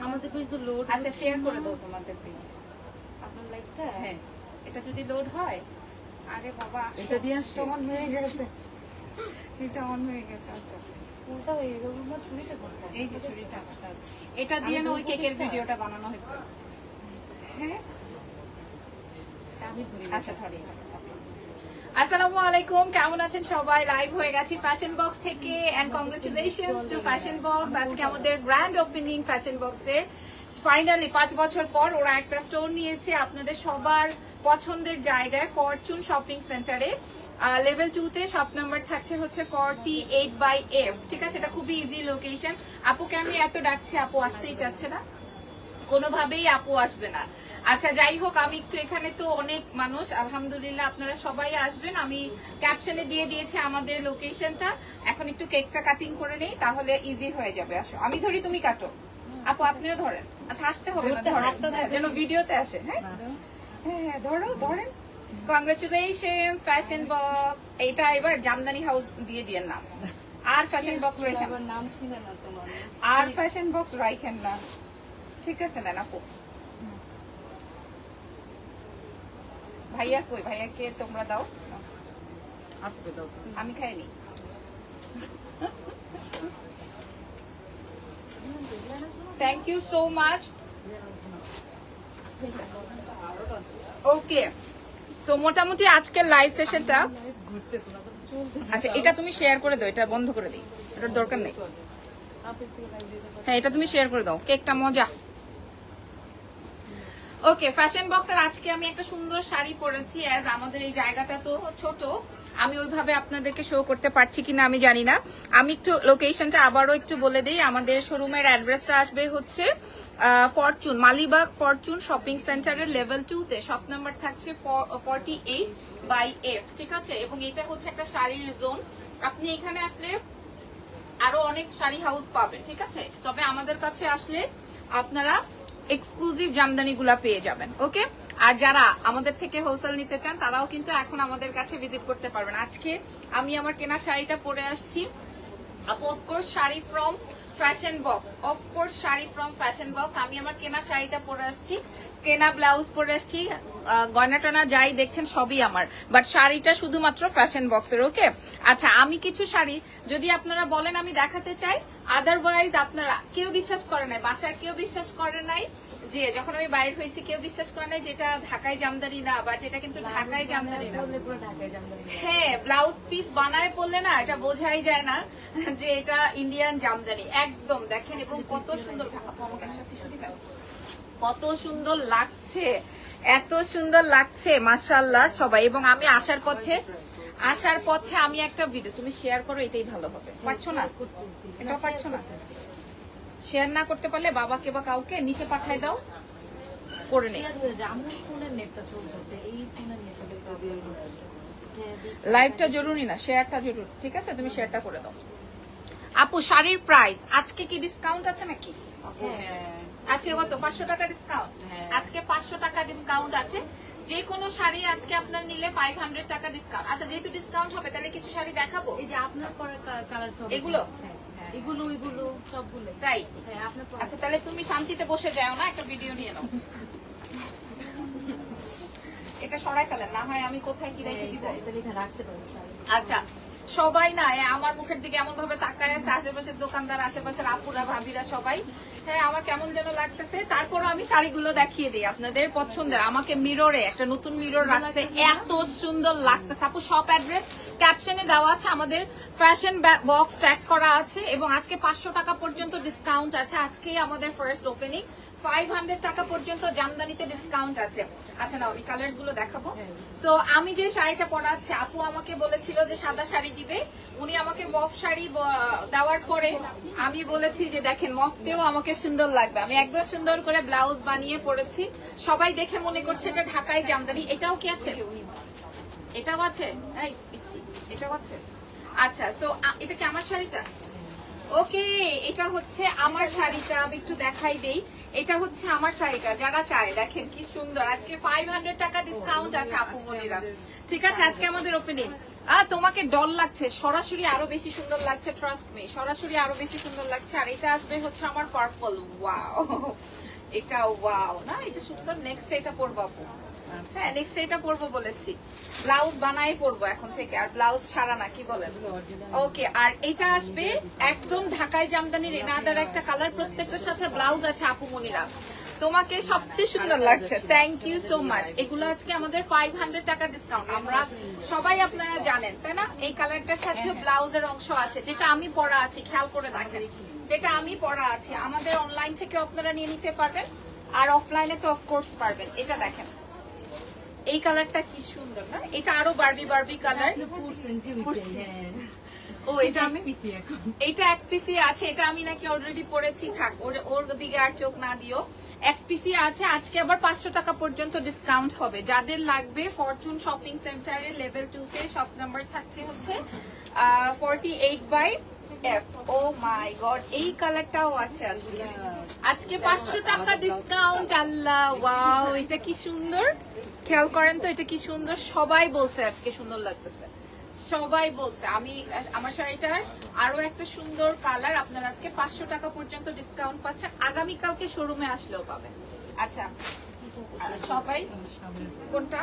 আমাদের পেজ তো লোড আচ্ছা শেয়ার করে দাও তোমাদের পেজে আপনার লাইফটা হ্যাঁ এটা যদি লোড হয় আরে বাবা এটা দিয়ে আসি? অন হয়ে গেছে। এটা অন হয়ে গেছে আসো। কোনটা হয়ে গেল না ছুরিটা কোনটা? এই যে ছুরিটা এটা দিয়ে না ওই কেকের ভিডিওটা বানানো হতো হ্যাঁ? আচ্ছা, ধরি আচ্ছা। ধরি আসসালামু আলাইকুম কেমন আছেন সবাই? লাইভ হয়ে গেছি ফ্যাশন বক্স থেকে and congratulations to fashion box আজকে আমাদের গ্র্যান্ড ওপেনিং ফ্যাশন বক্সের ফাইনালি পাঁচ বছর পর ওরা একটা স্টোর নিয়েছে আপনাদের সবার পছন্দের জায়গায় ফরচুন শপিং সেন্টারে লেভেল টু তে শপ নাম্বার থাকছে হচ্ছে ফর্টি এইট বাই এফ ঠিক আছে? এটা খুবই ইজি লোকেশন আপুকে আমি এত ডাকছি? আপু আসতেই চাচ্ছে না। কোনোভাবেই আপু আসবে না। আচ্ছা যাই হোক আমি একটু এখানে তো অনেক মানুষ আলহামদুলিল্লাহ আপনারা সবাই আসবেন। আমি ক্যাপশনে দিয়ে দিয়েছি আমাদের লোকেশনটা এখন একটু কেকটা কাটিং করে নেই তাহলে ইজি হয়ে যাবে। আসো আমি ধরি তুমি কাটো। আপু আপনিও ধরেন। আচ্ছা আসতে হবে। যেন ভিডিওতে আসে হ্যাঁ? হ্যাঁ হ্যাঁ ধরো ধরেন। কংগ্রেচুলেশন ফ্যাশন বক্স এটা এবার জামদানি হাউস দিয়ে দিয়ে নাম আর ফ্যাশন বক্স রেখেন আর ফ্যাশন বক্স রাইখেন না। ঠিক আছে না আপু। ভাইয়া কই? ভাইয়াকে তোমরা দাও। আমি খাইনি। Thank you so much okay so মোটামুটি আজকের লাইভ সেশনটা আচ্ছা এটা তুমি শেয়ার করে দাও এটা বন্ধ করে দিই। এটার দরকার নেই। হ্যাঁ এটা তুমি শেয়ার করে দাও। কেকটা মজা। ওকে ফ্যাশন বক্সের আজকে আমি একটা সুন্দর শাড়ি পরেছি অ্যাজ আমাদের এই জায়গাটা তো ছোট। আমি ওইভাবে আপনাদেরকে শো করতে পারছি কিনা আমি জানি না। আমি একটু লোকেশনটা আবারও একটু বলে দিই। আমাদের শোরুমের অ্যাড্রেসটা আসবে হচ্ছে ফরচুন মালিবাগ ফরচুন শপিং সেন্টারের লেভেল টু তে। শপ নাম্বার থাকছে ফর্টি এইট বাই এফ ঠিক আছে? এবং এটা হচ্ছে একটা শাড়ির জোন আপনি এখানে আসলে আরও অনেক শাড়ি হাউস পাবেন, ঠিক আছে? তবে আমাদের কাছে আসলে আপনারা এক্সক্লুসিভ জামদানি গুলা পেয়ে যাবেন ওকে আর যারা আমাদের থেকে হোলসেল নিতে চান, তারাও কিন্তু এখন আমাদের কাছে ভিজিট করতে পারবেন। আজকে আমি আমার কেনা শাড়িটা পরে আসছি। Of course sari from fashion box of course sari from fashion box আমি আমার কেনা শাড়িটা পরে আসছি, কেনা ব্লাউজ পরে আসছি গয়না টনা যাই দেখছেন সবই আমার। বাট শাড়িটা শুধুমাত্র ফ্যাশন বক্সের ওকে আচ্ছা আমি কিছু শাড়ি, যদি আপনারা বলেন আমি দেখাতে চাই আদারওয়াইজ আপনারা কেউ বিশ্বাস করে নাই, বাসার কেউ বিশ্বাস করে নাই। যে যখন আমি বাইরে হয়েছি কেউ বিশ্বাস করে নাই যেটা ঢাকায় জামদানি না বা যেটা কিন্তু ঢাকায় জামদানি না। হ্যাঁ ব্লাউজ পিস বানায় পড়লে না এটা বোঝাই যায় না যে এটা ইন্ডিয়ান জামদানি। একদম দেখেন এবং কত সুন্দর? কত সুন্দর লাগছে এত সুন্দর লাগছে মাশাল্লাহ সবাই। এবং আমি আসার পথে আসার পথে আমি একটা ভিডিও তুমি শেয়ার করো এটাই ভালো হবে। পারছ না? এটাও পারছ না? শেয়ার না করতে পারলে বাবাকে বা কাউকে নিচে পাঠায় দাও করে নেই শেয়ার হয়ে। লাইভটা জরুরি না শেয়ারটা জরুরি ঠিক আছে? তুমি শেয়ারটা করে দাও। আপু শাড়ির প্রাইস আজকে কি ডিসকাউন্ট আছে নাকি? হ্যাঁ। আজকে কত? পাঁচশো টাকা ডিসকাউন্ট হ্যাঁ। আজকে পাঁচশো টাকা ডিসকাউন্ট আছে। যে কোনো শাড়ি আজকে আপনার নিলে ফাইভ হান্ড্রেড টাকা ডিসকাউন্ট আচ্ছা যেহেতু ডিসকাউন্ট হবে তাহলে কিছু শাড়ি দেখাবো? এই যে আপনার পরে কালার এগুলো? এগুলো এগুলো সবগুলো। তাই? হ্যাঁ আচ্ছা তাহলে তুমি শান্তিতে বসে যাও না একটা ভিডিও নিয়ে নাও। এটা সরাই ফেলেন না হয় আমি কোথায় কি রেখে দিব। আচ্ছা সবাই না আমার মুখের দিকে এমন ভাবে তাকায় আছে আশেপাশের দোকানদার আশেপাশের আপুরা ভাবিরা সবাই। হ্যাঁ আমার কেমন যেন লাগতেছে। তারপরও আমি শাড়িগুলো দেখিয়ে দিই আপনাদের পছন্দের। আমাকে মিররে একটা নতুন মিরর রাখছে। এত সুন্দর লাগতেছে। আপু শপ অ্যাড্রেস ক্যাপশনে দেওয়া আছে আমাদের ফ্যাশন বক্স ট্যাগ করা আছে এবং আজকে পাঁচশো টাকা পর্যন্ত ডিসকাউন্ট আছে। আজকেই আমাদের ফার্স্ট ওপেনিং ফাইভ হান্ড্রেড টাকা পর্যন্ত জামদানিতে ডিসকাউন্ট আছে। আচ্ছা না আমি কালার্সগুলো দেখাবো। সো আমি যে শাড়িটা পরাচ্ছি আপু আমাকে বলেছিল যে সাদা শাড়ি দিবে। উনি আমাকে মফ শাড়ি দেওয়ার পরে আমি বলেছি যে, দেখেন, মফতেও আমাকে সুন্দর লাগবে। আমি একদম সুন্দর করে ব্লাউজ বানিয়ে পরেছি। সবাই দেখে মনে করছে এটা ঢাকায় জামদানি। এটাও কি আছে? এটাও আছে? এটাও আছে। আচ্ছা সো এটা কি আমার শাড়িটা? ওকে, এটা হচ্ছে আমার শাড়িটা, আমি একটু দেখাই দেই। এটা হচ্ছে আমার শাড়িটা, যারা চায়, দেখেন কি সুন্দর। আজকে ফাইভ হান্ড্রেড টাকা ডিসকাউন্ট আছে আপু বোনেরা। ঠিক আছে, আজকে আমাদের ওপেনিং আহ, তোমাকে ডল লাগছে, সরাসরি আরও বেশি সুন্দর লাগছে ট্রাস্ট মি সরাসরি আরও বেশি সুন্দর লাগছে। আর এটা আসবে হচ্ছে আমার পার্পল ওয়াও এটা ওয়াও না? এটা সুন্দর নেক্সট এটা পরবো আপু। হ্যাঁ নেক্সট এটা পরবো বলেছি। ব্লাউজ বানাই পরবো এখন থেকে আর ব্লাউজ ছাড়া না কি বলেন? ওকে আর এটা আসবে একদম ঢাকায় জামদানির এনাদার একটা কালার প্রত্যেকটার সাথে ব্লাউজ আছে আপু মনিরা তোমাকে সবচেয়ে সুন্দর লাগছে। থ্যাংক ইউ সো মাচ এগুলো আজকে আমাদের ফাইভ হান্ড্রেড টাকা ডিসকাউন্ট আমরা সবাই আপনারা জানেন তাই না? এই কালারটার সাথেও ব্লাউজের অংশ আছে যেটা আমি পরা আছি খেয়াল করে দেখেন। যেটা আমি পরা আছি আমাদের অনলাইন থেকে আপনারা নিয়ে নিতে পারবেন আর অফলাইনে তো অফকোর্স পারবেন। এটা দেখেন। এই কালারটা কি সুন্দর না? এটা আরও বারবি বারবি কালার। ও এটা আমি পিসি এখন। এটা এক পিসি আছে এটা আমি নাকি অলরেডি পড়েছি থাক ওর ওর দিকে আর চোখ না দিও। এক পিসি আছে আজকে আবার পাঁচশো টাকা পর্যন্ত ডিসকাউন্ট হবে। যাদের লাগবে ফরচুন শপিং সেন্টারে লেভেল টু তে শপ নাম্বার থাকছে হচ্ছে forty eight by F oh my god এই কালারটাও আছে আজকে। আজকে পাঁচশো টাকা ডিসকাউন্ট আল্লাহ ওয়াও এটা কি সুন্দর। খেয়াল করেন তো, এটা কি সুন্দর? সবাই বলছে আজকে সুন্দর লাগতেছে। সবাই বলছে। আমি, আমার শাড়িটার আরও একটা সুন্দর কালার আপনারা আজকে পাঁচশো টাকা পর্যন্ত ডিসকাউন্ট পাচ্ছেন। আগামীকালকে শোরুমে আসলেও পাবেন। আচ্ছা সবাই, কোনটা?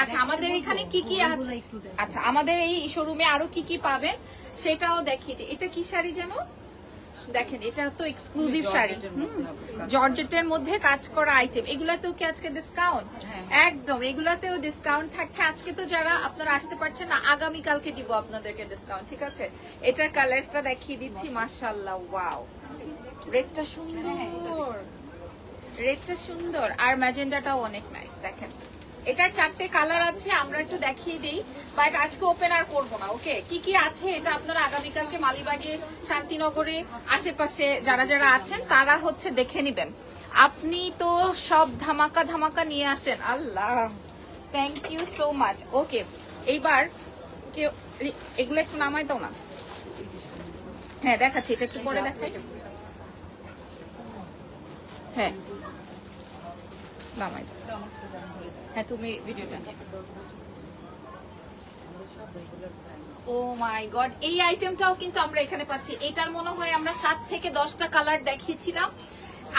আচ্ছা আমাদের এখানে কি কি আছে? আচ্ছা আমাদের এই শোরুমে আরও কি কি পাবেন সেটাও দেখিয়ে এটা কি শাড়ি যেন? দেখেন এটা তো এক্সক্লুসিভ শাড়ি। জর্জেটের মধ্যে কাজ করা আইটেম এগুলাতেও কি আজকে ডিসকাউন্ট একদম এগুলাতেও ডিসকাউন্ট থাকছে। আজকে তো যারা আপনারা আসতে পারছেন না আগামী কালকে দিব আপনাদেরকে ডিসকাউন্ট ঠিক আছে? এটার কালার্সটা দেখিয়ে দিচ্ছি মাশাআল্লাহ। ওয়াও রেডটা সুন্দর। রেডটা সুন্দর। আর ম্যাজেন্ডাটাও অনেক নাইস দেখেন। এটার চারটে কালার আছে, আমরা একটু দেখিয়ে দিই বাট আজকে ওপেন আর করব না ওকে কি কি আছে এটা আপনারা আগামীকালকে মালিবাগে, শান্তিনগরে, আশেপাশে যারা যারা আছেন, তারা হচ্ছে দেখে নিবেন। আপনি তো সব ধামাকা ধামাকা নিয়ে আসেন, আল্লাহ thank you so much okay এইবার কেউ এগুলো একটু নামাই দাও না। হ্যাঁ দেখাচ্ছি, এটা একটু পরে দেখাই। হ্যাঁ নামাই দাও। হ্যাঁ তুমি ভিডিওটা ও মাই গড, এই আইটেমটাও কিন্তু আমরা এখানে পাচ্ছি। এটার মনে হয় আমরা সাত থেকে দশটা কালার দেখিয়েছিলাম।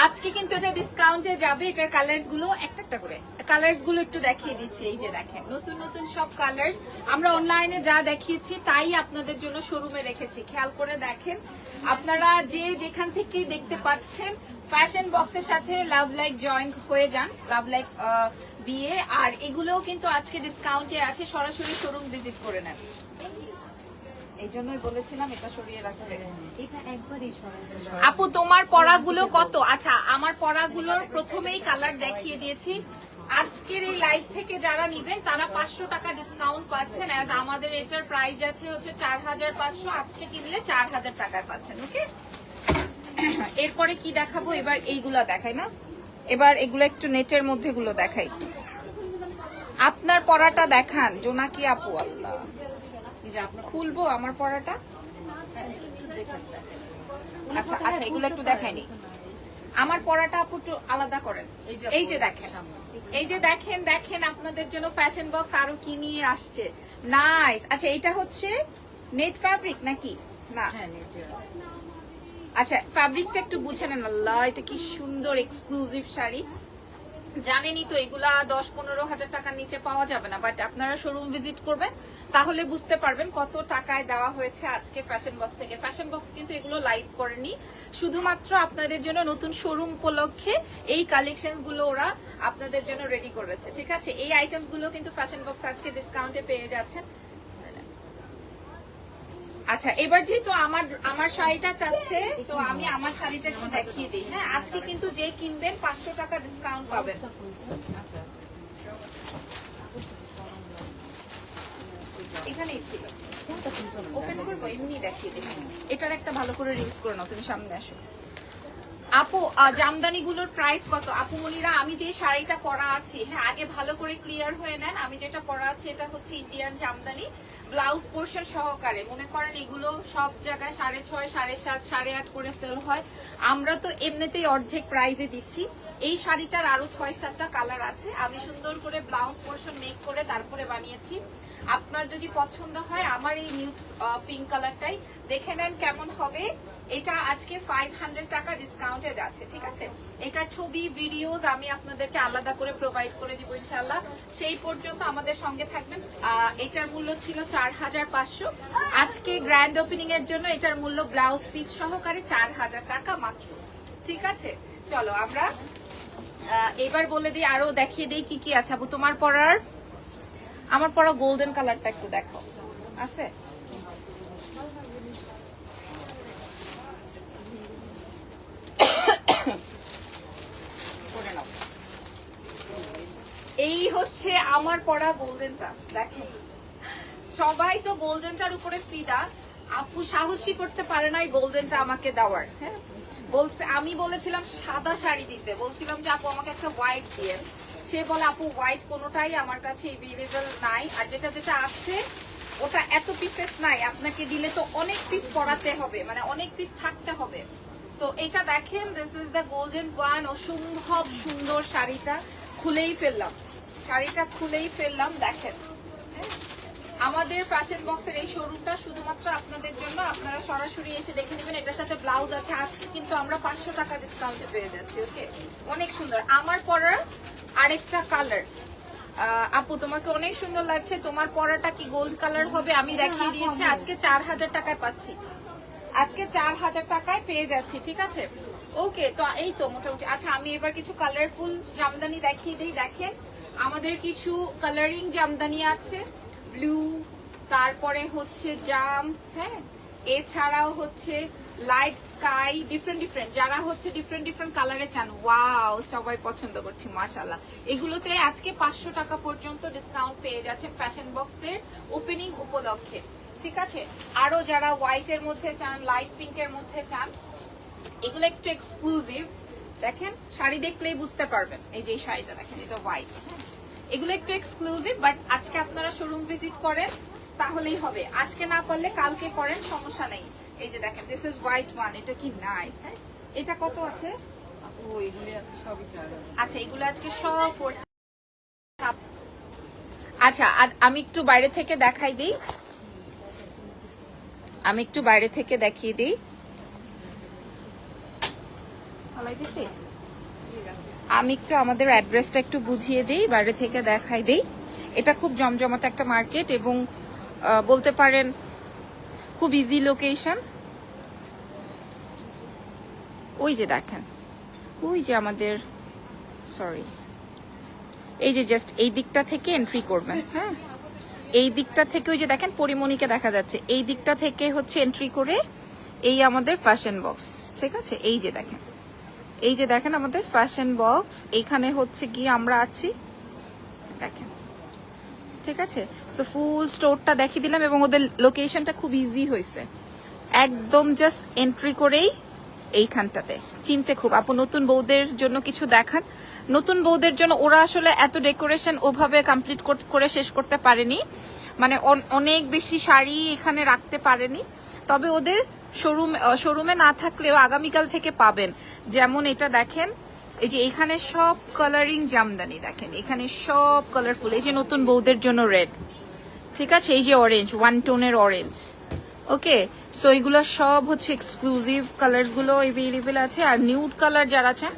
আজকে কিন্তু এটা ডিসকাউন্টে যাবে, এটার কালার্সগুলো একটা একটা করে। কালার্সগুলো একটু দেখিয়ে দিচ্ছি, এই যে দেখেন, নতুন নতুন সব কালার্স আমরা অনলাইনে যা দেখিয়েছি, তাই আপনাদের জন্য শোরুমে রেখেছি। খেয়াল করে দেখেন, আপনারা যে যেখান থেকে দেখতে পাচ্ছেন ফ্যাশন বক্সের সাথে লাভ লাইক জয়েন হয়ে যান। লাভ লাইক দিয়ে আর এগুলোও কিন্তু আজকে ডিসকাউন্টে আছে সরাসরি শোরুম ভিজিট করে নেন এই জন্যই বলেছিলাম এটা সরিয়ে রাখতে এটা একবারই আপু তোমার পড়াগুলো কত? আচ্ছা আমার পড়াগুলোর প্রথমেই কালার দেখিয়ে দিয়েছি। আজকের এই লাইভ থেকে যারা নিবেন তারা পাঁচশো টাকা ডিসকাউন্ট পাচ্ছেন। অ্যাজ আমাদের এটার প্রাইস আছে হচ্ছে চার হাজার পাঁচশো আজকে কিনলে চার হাজার টাকায় পাচ্ছেন ওকে এরপরে কি দেখাবো? এবার এইগুলা দেখাই না এবার এগুলো একটু নেটের মধ্যে গুলো দেখাই। আপনার পড়াটা দেখান, জোনাকি আপু, আল্লাহ। খুলবো আমার পড়াটা? আচ্ছা আচ্ছা এগুলো একটু দেখাইনি। আমার পড়াটা আপু একটু আলাদা করেন। এই যে দেখেন। এই যে দেখেন দেখেন আপনাদের জন্য ফ্যাশন বক্স আরও কি নিয়ে আসছে। নাইস আচ্ছা এটা হচ্ছে নেট ফ্যাব্রিক নাকি? না। হ্যাঁ আচ্ছা ফ্যাব্রিকটা একটু বুঝে নেন আল্লাহ, এটা কি সুন্দর এক্সক্লুসিভ শাড়ি। জানেনই তো এগুলা দশ পনেরো হাজার টাকার নিচে পাওয়া যাবে না বাট আপনারা শোরুম ভিজিট করবেন, তাহলে বুঝতে পারবেন কত টাকায় দেওয়া হয়েছে আজকে ফ্যাশন বক্স থেকে। ফ্যাশন বক্স কিন্তু এগুলো লাইভ করেনি, শুধুমাত্র আপনাদের জন্য নতুন শোরুম উপলক্ষে এই কালেকশনগুলো ওরা আপনাদের জন্য রেডি করেছে, ঠিক আছে? এই আইটেমসগুলো কিন্তু ফ্যাশন বক্স আজকে ডিসকাউন্টে পেয়ে যাচ্ছেন। আচ্ছা এবার যেহেতু আমার আমার শাড়িটা চাচ্ছে তো আমি আমার শাড়িটা একটু দেখিয়ে দিই। হ্যাঁ আজকে কিন্তু যে কিনবেন, পাঁচশো টাকা ডিসকাউন্ট পাবেন। এখানেই ছিল। ওপেন করব, এমনি দেখিয়ে দিই। এটার একটা ভালো করে রিউজ করে নাও, তুমি সামনে আসো। আপু জামদানি গুলোর প্রাইস কত? আপু মনিরা, আমি যে শাড়িটা পরা আছি হ্যাঁ আগে ভালো করে ক্লিয়ার হয়ে নেন। আমি যেটা পরা আছি এটা হচ্ছে ইন্ডিয়ান জামদানি। ব্লাউজ পোর্শন সহকারে, মনে করেন এগুলো সব জায়গায় সাড়ে ছয়, সাড়ে সাত, সাড়ে আট করে সেল হয়। আমরা তো এমনিতেই অর্ধেক প্রাইজে দিচ্ছি। এই শাড়িটার আরও ছয়, সাতটা কালার আছে। আমি সুন্দর করে ব্লাউজ পোর্শন মেক করে তারপরে বানিয়েছি। আপনার যদি পছন্দ হয়, আমার এই নিউ পিঙ্ক কালারটাই দেখে নেন কেমন হবে। এটা আজকে ফাইভ হান্ড্রেড টাকা ডিসকাউন্টে যাচ্ছে, ঠিক আছে? এটার ছবি ভিডিওস আমি আপনাদেরকে আলাদা করে প্রোভাইড করে দিব ইনশাল্লাহ সেই পর্যন্ত আমাদের সঙ্গে থাকবেন। এটার মূল্য ছিল চার হাজার পাঁচশো। আজকে গ্র্যান্ড ওপেনিং এর জন্য এটার মূল্য ব্লাউজ পিস সহকারে চার হাজার টাকা মাত্র। ঠিক আছে? চলো আমরা এবার বলে দিই, আরও দেখিয়ে দিই কি কি আছে। তোমার পরার? আমার পরা গোল্ডেন কালারটা একটু দেখো আছে? এই হচ্ছে আমার পরা গোল্ডেন চা দেখেন সবাই তো গোল্ডেনটার উপরে ফিদা। আপু সাহসী করতে পারে না এই গোল্ডেনটা আমাকে দেওয়ার হ্যাঁ? বলছে, আমি বলেছিলাম সাদা শাড়ি দিতে। বলছিলাম যে, আপু, আমাকে একটা হোয়াইট দিয়ে। সে বলে, আপু হোয়াইট কোনোটাই আমার কাছে এভেলেবেল নাই। আর যেটা যেটা আছে, ওটা এত পিসেস নাই। আপনাকে দিলে তো অনেক পিস পড়াতে হবে মানে অনেক পিস থাকতে হবে। সো এটা দেখেন this is the golden one অসম্ভব সুন্দর শাড়িটা। খুলেই ফেললাম। শাড়িটা খুলেই ফেললাম, দেখেন। আমাদের ফ্যাশন বক্সের এই শোরুমটা শুধুমাত্র আপনাদের জন্য। আপনারা সরাসরি এসে দেখে নেবেন এটার সাথে ব্লাউজ আছে। আজকে কিন্তু আমরা পাঁচশো টাকা ডিসকাউন্টে পেয়ে যাচ্ছি ওকে অনেক সুন্দর। আমার পরার আরেকটা কালার আপু তোমাকে অনেক সুন্দর লাগছে। তোমার পরাটা কি গোল্ড কালার হবে আমি দেখিয়ে দিয়েছি। আজকে চার হাজার টাকায় পাচ্ছি। আজকে চার হাজার টাকায় পেয়ে যাচ্ছি ঠিক আছে? ওকে তো এই তো মোটামুটি। আচ্ছা আমি এবার কিছু কালারফুল জামদানি দেখিয়ে দিই। দেখেন আমাদের কিছু কালারিং জামদানি আছে। ব্লু, তারপরে হচ্ছে জাম হ্যাঁ? এছাড়াও হচ্ছে লাইট স্কাই ডিফারেন্ট ডিফারেন্ট যারা হচ্ছে ডিফারেন্ট ডিফারেন্ট কালারে চান ওয়াও সবাই পছন্দ করছি মাশাল্লাহ এগুলোতে আজকে পাঁচশো টাকা পর্যন্ত ডিসকাউন্ট পেয়ে যাচ্ছেন ফ্যাশন বক্সের ওপেনিং উপলক্ষে। ঠিক আছে? আরও যারা হোয়াইট এর মধ্যে চান লাইট পিঙ্ক এর মধ্যে চান, এগুলো একটু এক্সক্লুসিভ দেখেন, শাড়ি দেখলেই বুঝতে পারবেন, এই যে শাড়িটা, দেখেন, এটা হোয়াইট এগুলো একটু এক্সক্লুসিভ বাট আজকে আপনারা শোরুম ভিজিট করেন তাহলেই হবে। আজকে না পারলে কালকে করেন সমস্যা নেই। এই যে দেখেন দিস ইজ হোয়াইট ওয়ান এটা কি নাইস হ্যাঁ? এটা কত আছে। আচ্ছা এগুলো আজকে সব আচ্ছা আমি একটু বাইরে থেকে দেখাই দিই। আমি একটু বাইরে থেকে দেখিয়ে দিই। ফালাইতেছি? আমি একটু আমাদের অ্যাড্রেসটা একটু বুঝিয়ে দিই, বাইরে থেকে দেখাই দিই। এটা খুব জমজমাট একটা মার্কেট এবং বলতে পারেন খুব ইজি লোকেশন ওই যে দেখেন, ওই যে আমাদের সরি এই যে জাস্ট এই দিকটা থেকে এন্ট্রি করবেন হ্যাঁ? এই দিকটা থেকে ওই যে দেখেন পরিমণিকে দেখা যাচ্ছে, এই দিকটা থেকে হচ্ছে এন্ট্রি করে এই আমাদের ফ্যাশন বক্স ঠিক আছে? এই যে দেখেন। এই যে দেখেন আমাদের ফ্যাশন বক্স এইখানে হচ্ছে গিয়ে আমরা আছি। দেখেন, ঠিক আছে? সো ফুল স্টোরটা দেখিয়ে দিলাম এবং ওদের লোকেশনটা খুব ইজি হয়েছে। একদম জাস্ট এন্ট্রি করেই এইখানটাতে। চিনতে খুব, আপু নতুন বউদের জন্য কিছু দেখান। নতুন বউদের জন্য ওরা আসলে এত ডেকোরেশন ওভাবে কমপ্লিট করে শেষ করতে পারেনি। মানে অন- অনেক বেশি শাড়ি এখানে রাখতে পারেনি। তবে ওদের শোরুম শোরুমে না থাকলেও আগামীকাল থেকে পাবেন। যেমন এটা দেখেন, এই যে এখানে সব কালারিং জামদানি দেখেন, এখানে সব কালারফুল এই যে নতুন বউদের জন্য রেড ঠিক আছে? এই যে অরেঞ্জ ওয়ান টোনের অরেঞ্জ ওকে সো এগুলো সব হচ্ছে এক্সক্লুসিভ কালার্সগুলো এভেলেবেল আছে। আর নিউড কালার যারা আছেন,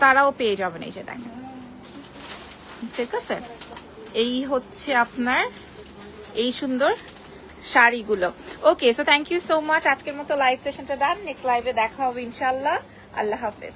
তারাও পেয়ে যাবেন এই যে দেখেন। ঠিক আছে? এই হচ্ছে আপনার, এই সুন্দর শাড়িগুলো। Okay so thank you so much আজকের মতো লাইভ সেশনটা দেন নেক্সট লাইভে দেখা হবে ইনশাল্লাহ আল্লাহ হাফেজ।